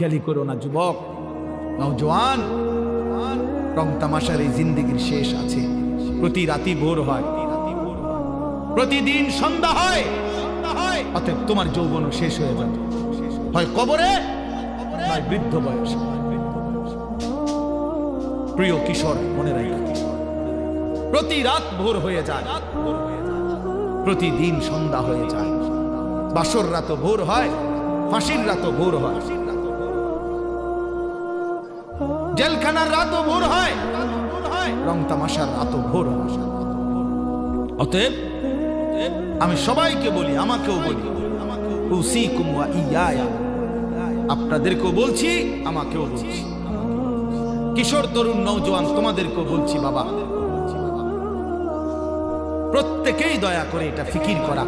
খেয়ালি করো না, যুবক। নওজোয়ান রং তামাশার এই জিন্দিগির শেষ আছে। প্রতি রাতি ভোর হয়। প্রতিদিন সন্ধ্যা হয়। অতএব তোমার যৌবন শেষ হয়ে যাবে। হয় কবরে বৃদ্ধ বয়স। প্রিয় কিশোর, মনে রাখি প্রতি রাত ভোর হয়ে যায়। প্রতিদিন সন্ধ্যা হয়ে যায়। বাসর রাত ভোর হয়, ফাঁসির রাত ভোর হয়। জেলখানার রাতও ভোর হয়। রং তামাশার রাতও ভোর অতএব আমি সবাইকে বলি, আমাকেও বলি ইয়ায়া। আপনাদেরকেও বলছি, আমাকেও বলছি। কিশোর, তরুণ নৌজওয়ান তোমাদেরকেও বলছি, বাবা। প্রত্যেকেই দয়া করে এটা ফিকির করা।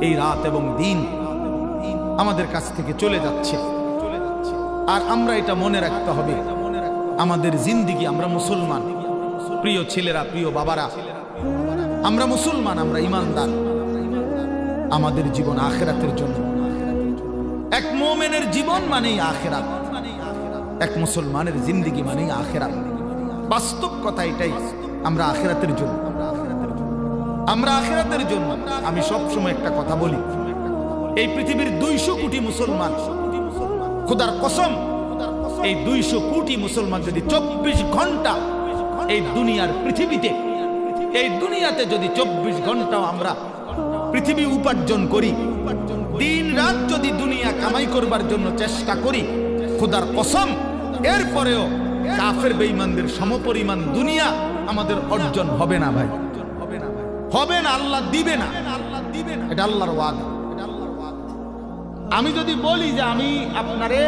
এই রাত এবং দিন আমাদের কাছ থেকে চলে যাচ্ছে। আর আমরা এটা মনে রাখতে হবে। আমাদের জিন্দিগি, আমরা মুসলমান। প্রিয় ছেলেরা, প্রিয় বাবারা, আমরা মুসলমান, আমরা ইমানদার। আমাদের জীবন আখেরাতের জন্য। এক মোমেনের জীবন মানেই আখেরাত। এক মুসলমানের জিন্দিগি মানেই আখেরাত। বাস্তব কথা এটাই, আমরা আখেরাতের জন্য। আমরা আখেরাতের জন্য। আমি সব সময় একটা কথা বলি। এই পৃথিবীর দুইশো কোটি মুসলমান, খুদার কসম এই দুইশো কোটি মুসলমান যদি চব্বিশ ঘণ্টা এই দুনিয়ার পৃথিবীতে, এই দুনিয়াতে যদি চব্বিশ ঘন্টাও আমরা পৃথিবী উপার্জন করি, দিন রাত যদি দুনিয়া কামাই করবার জন্য চেষ্টা করি, খুদার কসম, এরপরেও কাফের বেঈমানদের সমপরিমাণ দুনিয়া আমাদের অর্জন হবে না ভাই। হবে না, আল্লাহ দিবে না। এটা আল্লাহর ওয়াদা। আমি যদি বলি যে আমি আপনারে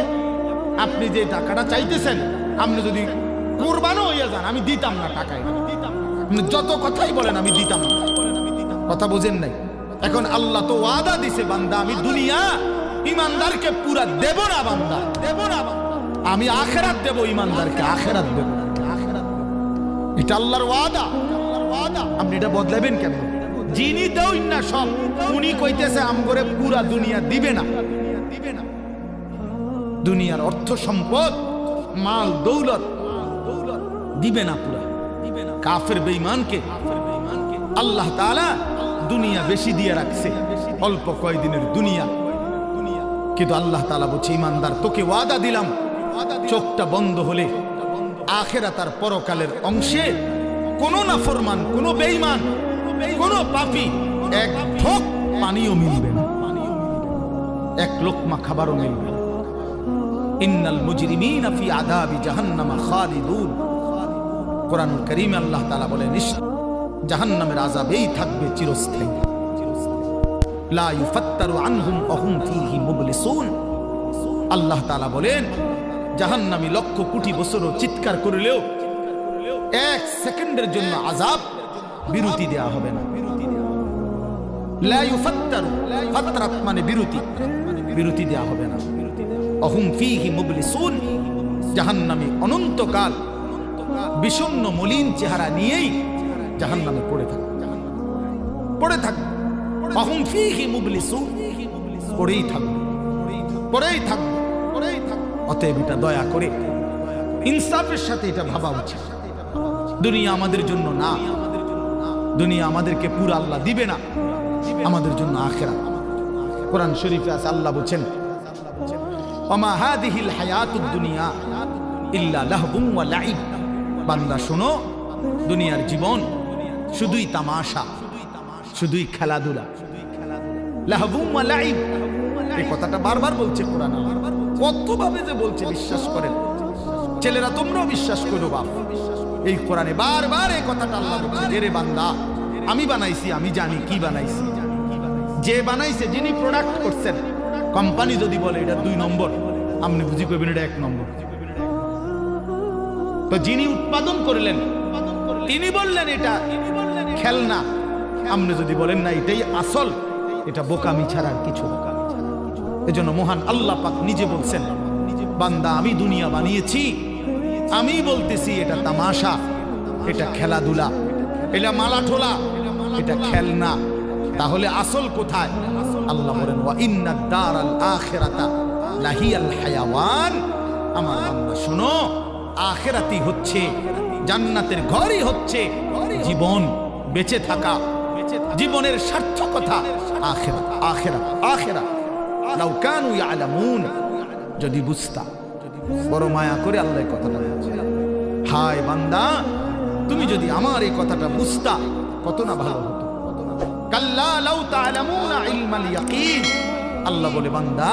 আপনি যে টাকাটা চাইতেছেন, আপনি যদি কোরবানও হইয়া যান, আমি দিতাম না টাকায়। যত কথাই বলেন, আমি দিতাম না। কথা বোঝেন নাই? এখন আল্লাহ তো ওয়াদা দিছে, বান্দা, আমি দুনিয়া ইমানদারকে পুরা দেব না, বান্দা। দেব না আমি আখেরাত দেব, ইমানদারকে আখেরাত দেব। এটা আল্লাহর ওয়াদা। আপনি এটা বদলাবেন কেন? যিনি দেউন না সব, উনি কইতেছে আম করে পুরা দুনিয়া দিবে না দিবে না। দুনিয়ার অর্থ সম্পদ, মাল দৌলত। দিবে না না কাফের বেঈমানকে আল্লাহ তাআলা দুনিয়া বেশি দিয়ে রাখছে। অল্প কয়দিনের দুনিয়া। কিন্তু আল্লাহ তাআলা বলছে, ইমানদার, তোকে ওয়াদা দিলাম। চোখটা বন্ধ হলে আখেরা তার পরকালের অংশে কোন নাফরমান, কোন বেঈমান, কোন পাপী এক ঠোক পানিও মিলবে না। এক লোকমা খাবারও মিলবে না। ইন্নাল মুজরিমিন ফি আদাবি জাহান্নামা খালিদুন। কোরআনুল করিমে আল্লাহ তাআলা বলে, নিশ্চয় জাহান্নামের আযাবেই থাকবে চিরস্থায়ী। লা ইউফাত্তারু আনহুম ওহুম ফীহি মুবলিসুন। আল্লাহ তাআলা বলেন, জাহান্নামী লক্ষ কোটি বছরও চিৎকার করলেও এক সেকেন্ডের জন্য আযাব বিরতি দেয়া হবে না। লা ইউফাত্তারু, ফাতরাত মানে বিরতি। বিরতি দেয়া হবে না। অহুম ফিহি মুবলিসুন। জাহান্নামে অনন্তকাল বিষণ্ণ মলিন চেহারা নিয়েই জাহান্নামে পড়ে থাকবে পড়ে থাকবে অহুম ফিহি মুবলিসুন, পড়েই থাকবে পড়েই থাকবে পড়েই থাকবে অতএব এটা দয়া করে ইনসাফের সাথে এটা ভাবা উচিত। দুনিয়া আমাদের জন্য না, দুনিয়া আমাদেরকে পুরো আল্লাহ দিবে না, আমাদের জন্য আখেরা কোরআন শরীফে আছে, আল্লাহ বলছেন ইল্লা বান্দা, শোনো, দুনিয়ার জীবন শুধুই তামাশা, শুধুই খেলাধুলা। এই কথাটা বারবার বলছে কোরআন কতভাবে যে বলছে, বিশ্বাস করেন। ছেলেরা, তোমরাও বিশ্বাস করো বাপ। এই কোরআনে বারবার এই কথাটা আল্লাহ বান্দা, আমি বানাইছি, আমি জানি কি বানাইছি। যে বানাইছে, যিনি প্রোডাক্ট করছেন। কোম্পানি যদি বলে, এটা দুই নম্বর। আপনি বুঝি করবেন এটা এক নম্বর। তো যিনি উৎপাদন করলেন, তিনি বললেন এটা খেলনা। আপনি যদি বলেন না, এটাই আসল, এটা বোকামি ছাড়ার কিছু এজন্য মহান আল্লাহ পাক নিজে বলছেন, বান্দা, আমি দুনিয়া বানিয়েছি, আমি বলতেছি এটা তামাশা, এটা খেলাধুলা, এটা মালা ঠোলা এটা খেলনা। তাহলে আসল কোথায়? আল্লাহ বলেন, ওয়া ইন্না দারাল আখিরাতা। শোনো হচ্ছে, জান্নাতের ঘরই হচ্ছে জীবন, বেঁচে থাকা, জীবনের সার্থকতা আখেরা আখেরা কানু যদি বুঝতা, বড় মায়া করে আল্লাহ কথাটা হায় বান্দা, তুমি যদি আমার এই কথাটা বুঝতা, কত না ভালো হতো। কাল্লা লাউ তা'লামুনা ইলমাল ইয়াকিন। আল্লাহ বলে, বান্দা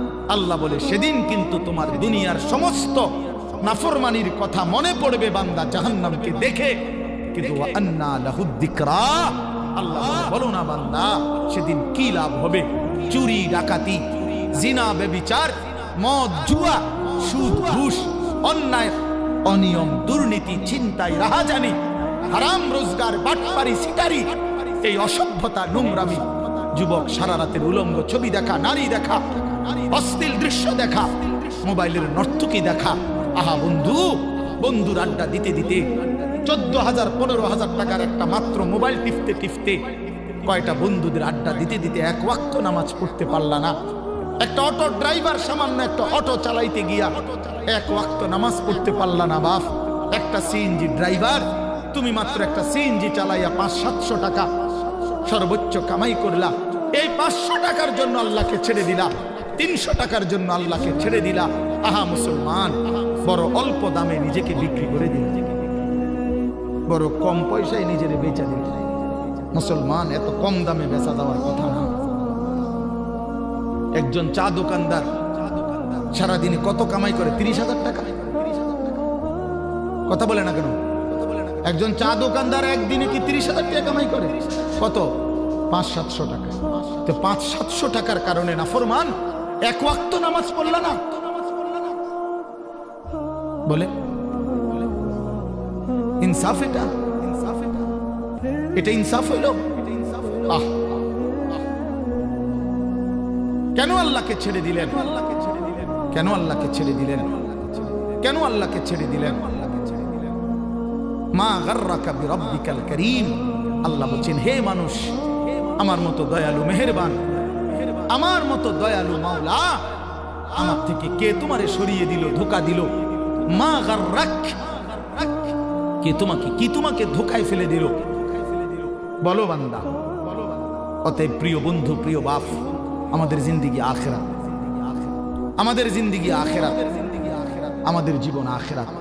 আল্লাহ বলে, সেদিন কিন্তু তোমার দুনিয়ার সমস্ত নাফরমানির কথা মনে পড়বে বান্দা জাহান্নামকে দেখে। কিন্তু আল্লাহ বলো না বান্দা, সেদিন কি লাভ হবে? চুরি, ডাকাতি, জিনা বেবিচার মদ, জুয়া, সুদ, ঘুষ, অন্যায়, অনিয়ম, দুর্নীতি চিন্তায় রাহাজানি, হারাম, রোজগার, বাটপারি শিকারি এই অসভ্যতা, নোংরামি, যুবক সারা রাতের উলঙ্গ ছবি দেখা, নারী দেখা অশ্লীল দৃশ্য দেখা। মোবাইলের নর্তকী দেখা। আহা বন্ধু, বন্ধুর আড্ডা দিতে দিতে চোদ্দ হাজার, পনেরো হাজার টাকার একটা মাত্র মোবাইল টিপতে টিপতে কয়টা বন্ধুদের আড্ডা দিতে দিতে এক ওয়াক্ত নামাজ পড়তে পারলা না। একটা অটো ড্রাইভার সামান্য একটা অটো চালাইতে গিয়া এক ওয়াক্ত নামাজ পড়তে পারলা না বাপ। একটা সিএনজি ড্রাইভার, তুমি মাত্র একটা সিএনজি চালাইয়া পাঁচ, সাতশো টাকা সর্বোচ্চ কামাই করলা। এই পাঁচশো টাকার জন্য আল্লাহকে ছেড়ে দিলা। তিনশো টাকার জন্য আল্লাহকে ছেড়ে দিলা। আহা, মুসলমান, বড় অল্প দামে নিজেকে বিক্রি করে দিল। বড় কম পয়সায় নিজের বেচা দিল। মুসলমান, এত কম দামে বেচা দেওয়ার কথা না। একজন চা দোকানদার সারাদিনে কত কামাই করে? তিরিশ হাজার টাকা। কথা বলে না কেন? একজন চা দোকানদার একদিনে কি তিরিশ হাজার টাকা কামাই করে? কত? পাঁচ সাতশো টাকা। তো পাঁচ সাতশো টাকার কারণে না ফরমান এক ওয়াক্ত নামাজ পড়ল না? বলে। ইনসাফ এটা? এটা ইনসাফ হইল? আহ কেন আল্লাহকে ছেড়ে দিলেন? কেন আল্লাহকে ছেড়ে দিলেন? কেন আল্লাহকে ছেড়ে দিলেন? মা গার্রাকা বিরাব্বিকাল করিম। আল্লাহ বলছেন, হে মানুষ, আমার মতো দয়ালু, মেহেরবান আমার মতো দয়ালু মাওলা, আমার থেকে কে তোমারে সরিয়ে দিল, ধোকা দিল? মা গার্রাক, কে তোমাকে, কি তোমাকে ধোকায় ফেলে দিল? বলো বান্দা, অতএব প্রিয় বন্ধু, প্রিয় বাপ, আমাদের জিন্দিগি আখেরা আমাদের জিন্দিগি আখেরা আমাদের জীবন আখেরাত।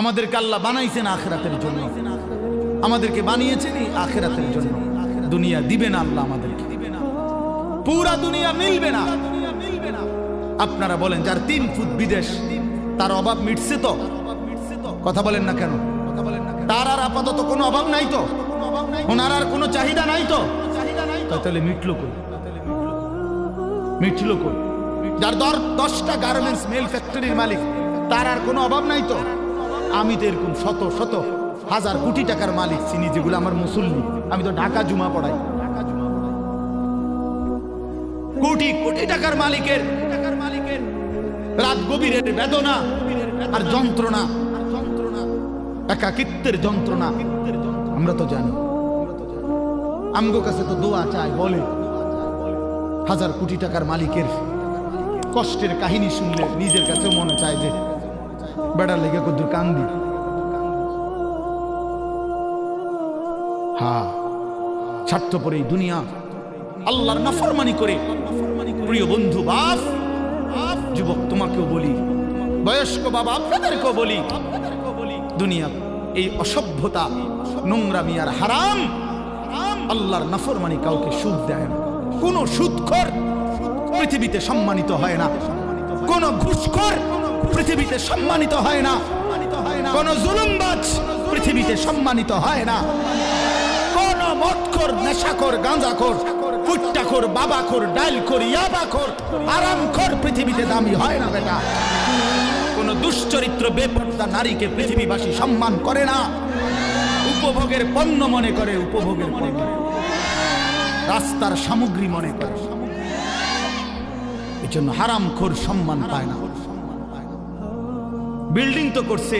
আমাদেরকে আল্লাহ বানাইছেন আখেরাতের জন্য। আমাদেরকে বানিয়েছেন আখেরাতের জন্য। দুনিয়া দিবেন আল্লাহ আমাদেরকে পুরা দুনিয়া মিলবে না। আপনারা বলেন, যার তিন ফুট বিদেশ, তার অভাব মিটছে তো? কথা বলেন না কেন? তার আর আপাতত কোনো অভাব নাই তো? ওনার আর কোনো চাহিদা নাই তো? তাহলে মিটলো কই? মিটলো কই? যার দর দশটা গার্মেন্টস মেল ফ্যাক্টরির মালিক, তার আর কোনো অভাব নাই তো? আমি তো এরকম শত শত, হাজার কোটি টাকার মালিক চিনি, যেগুলো আমার মুসল্লি। আমি তো ঢাকা জুমা পড়াই। কোটি কোটি টাকার মালিকের রাত গভীরের বেদনা আর যন্ত্রণা একাকিত্বের যন্ত্রণা। আমরা তো জানি, আমগো কাছে তো দোয়া চায়, বলে। হাজার কোটি টাকার মালিকের কষ্টের কাহিনী শুনলে নিজের কাছেও মনে চায় যে বেড়ার লেগে কদ্দুর কান্দি। হা, স্বার্থপর এই দুনিয়া আল্লাহর নাফরমানি করে। প্রিয় বন্ধু, বাপ যুবক, তোমাকেও বলি, বয়স্ক বাবা, আপনাদেরকেও বলি দুনিয়া এই অসভ্যতা, নোংরামি আর হারাম, আল্লাহর নাফরমানি কাউকে সুদ দেয় না। কোন সুদখর পৃথিবীতে সম্মানিত হয় না। কোন ঘুষখোর পৃথিবীতে সম্মানিত হয় না। কোন জুলুমবাজ পৃথিবীতে সম্মানিত হয় না। কোন মৎখর নেশাখোর, গাঁজাখোর ফুটটা খোর বাবা খোর ডাইল খোর ইয়াবা খোর আরাম খোর পৃথিবীতে দামি হয় না বেটা। কোন দুশ্চরিত্র বেপর্দা নারীকে পৃথিবীবাসী সম্মান করে না। উপভোগের পণ্য মনে করে, উপভোগের পণ্য রাস্তার সামগ্রী মনে করে। এই জন্য হারাম খোর সম্মান পায় না। বিল্ডিং তো করছে।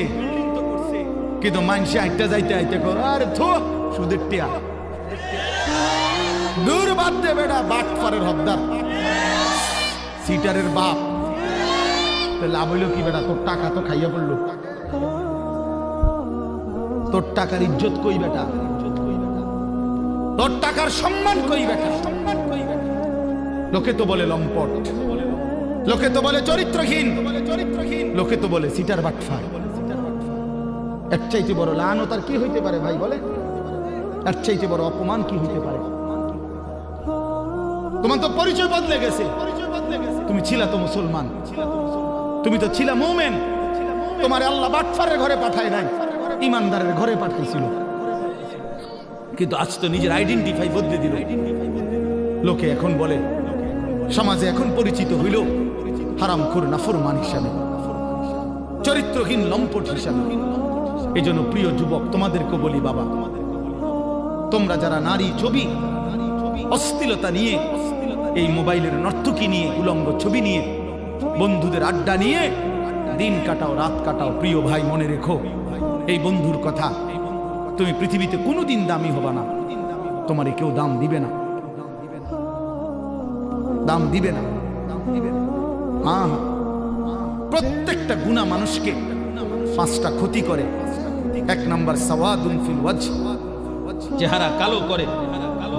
কিন্তু মানুষে আইটা যাইতে আইতে কর, আরে থো, সুদের টিয়া। দূর বাদ দে বেটা বাট পারের হদ্দার সিটারের বাপ। লাভ হইল কি বেটা? তোর টাকা তো খাইয়া পড়ল। তোর টাকার ইজ্জত কই বেটা? তোর টাকার সম্মান কই বেটা? লোকে তো বলে লম্পট। লোকে তো বলে চরিত্রহীন। লোকে তো বলে সিটার বাটফার। এর চাইতে বড় লান তার কি হইতে পারে ভাই বলে? এর চাইতে বড় অপমান কি হইতে পারে? তোমার তো পরিচয় বদলে গেছে। তুমি ছিলা তো মুসলমান। তুমি তো ছিলা মুমেন। তোমার আল্লাহ বাটফারের ঘরে পাঠায় নাই। ইমানদারের ঘরে পাঠাইছিল। কিন্তু আজ তো নিজের আইডেন্টিফাই বদলে দিল। লোকে এখন বলে, সমাজে এখন পরিচিত হইল হারামখোর নাফরমান হিসাবে, চরিত্রহীন লম্পট হিসাবে। এই জন্য প্রিয় যুবক তোমাদেরকে বলি বাবা, তোমরা যারা নারী ছবি অস্থিলতা নিয়ে এই মোবাইলের নর্তকী নিয়ে, উলঙ্গ ছবি নিয়ে, বন্ধুদের আড্ডা নিয়ে, দিন কাটাও, রাত কাটাও, প্রিয় ভাই, মনে রেখো। এই বন্ধুর কথা, তুমি পৃথিবীতে কোনোদিন দামি হবা না। তোমারে কেউ দাম দিবে না। দাম দিবে না। প্রত্যেকটা গুণা মানুষকে পাঁচটা ক্ষতি করে। এক নাম্বার সাওয়াদুন ফিল ওয়াজ চেহারা কালো করে।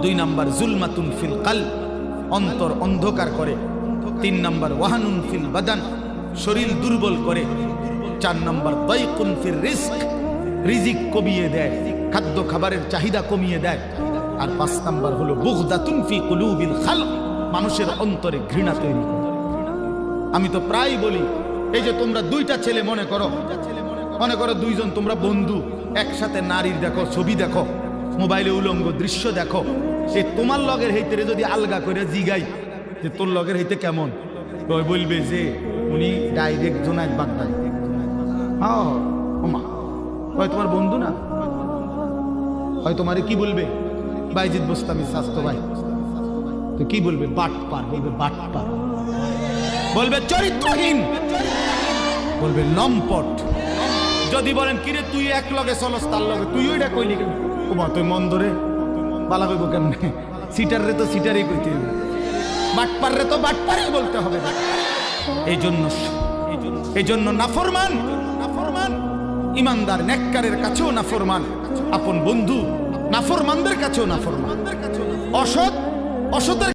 দুই নাম্বার জুলমাতুন ফিল কাল অন্তর অন্ধকার করে। তিন নম্বর, ওয়াহানুন ফিল বাদান, শরীর দুর্বল করে। চার নম্বর দয়কুন ফিল রিস্ক, রিজিক কমিয়ে দেয়। খাদ্য খাবারের চাহিদা কমিয়ে দেয়। আর পাঁচ নাম্বার হলো, বুগদাতুন ফি কুলুবিল খাল মানুষের অন্তরে ঘৃণা তৈরি আমি তো প্রায় বলি, এই যে তোমরা দুইটা ছেলে মনে করো মনে করো দুইজন তোমরা বন্ধু, একসাথে নারীর দেখো, ছবি দেখো। মোবাইলে উলঙ্গ দৃশ্য দেখো। সে তোমার লগের হইতে যদি আলগা করে জিগাই যে তোর লগের হইতে কেমন? বলবে যে, উনি ডাইরেক্ট জোনায় বাগদায় হ্যাঁ হয় তোমার বন্ধু না? হয় তোমারে কি বলবে? বাইজিৎ বস্তামি স্বাস্থ্য ভাই। তো কি বলবে? বাট পার বলবে বাট পার বলবে চরিত্রহীন। বলবে লম্পট। যদি বলেন, কিরে, তুই এক লগে চলস, তার লগে? তুই ওইটা কইলি কেন? ওমা, তুই মন্দরে বালা কইব কেমনে? সিটার রে তো সিটারই কইতে হইবে বাটপার রে তো বাটপারই বলতে হবে। এই জন্য এই জন্য নাফরমান নাফরমান। ইমানদার, নেককারের কাছেও নাফরমান। আপন বন্ধু, নাফরমানদের কাছেও নাফরমান। অসৎ, অসতের